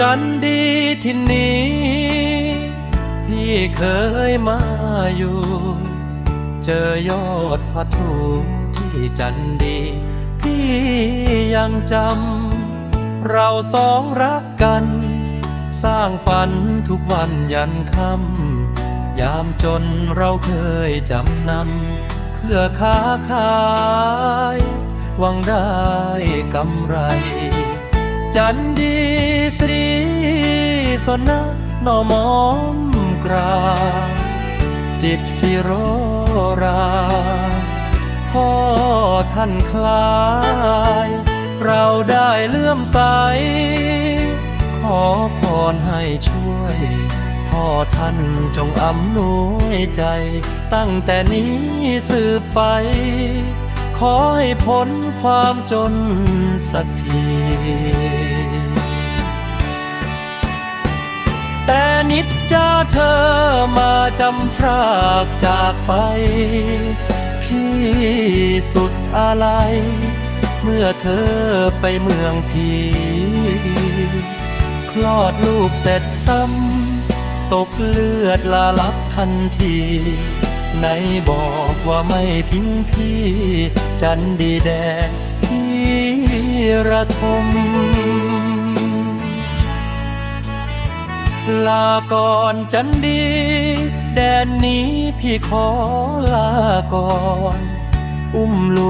จันดีที่นี้ พี่เคยมาอยู่ เจอยอดพระทูที่จันดี พี่ยังจำ เราสองรักกัน สร้างฝันทุกวันยันค่ำยามจนเราเคยจำนำเพื่อค้าขายหวังได้กำไร จันดี สรีสนะนอมอมกราจิตสิโรราพ่อท่านคลาย เราได้เลื่อมใส ขอพรให้ช่วย พ่อท่านจงอำนวยใจ ตั้งแต่นี้สืบไป ขอให้พ้นความจนสักที นิจจาเธอมาจำพรากจากไป พี่สุดอะไร เมื่อเธอไปเมืองพีคลอดลูกเสร็จซ้ำ ตกเลือดลาลับทันทีไหนบอกว่าไม่ทิ้งพี่ จันดีแดงที่ระทม ลาก่อนจันดี แดนนี้พี่ขอลาก่อน อุ้มลูก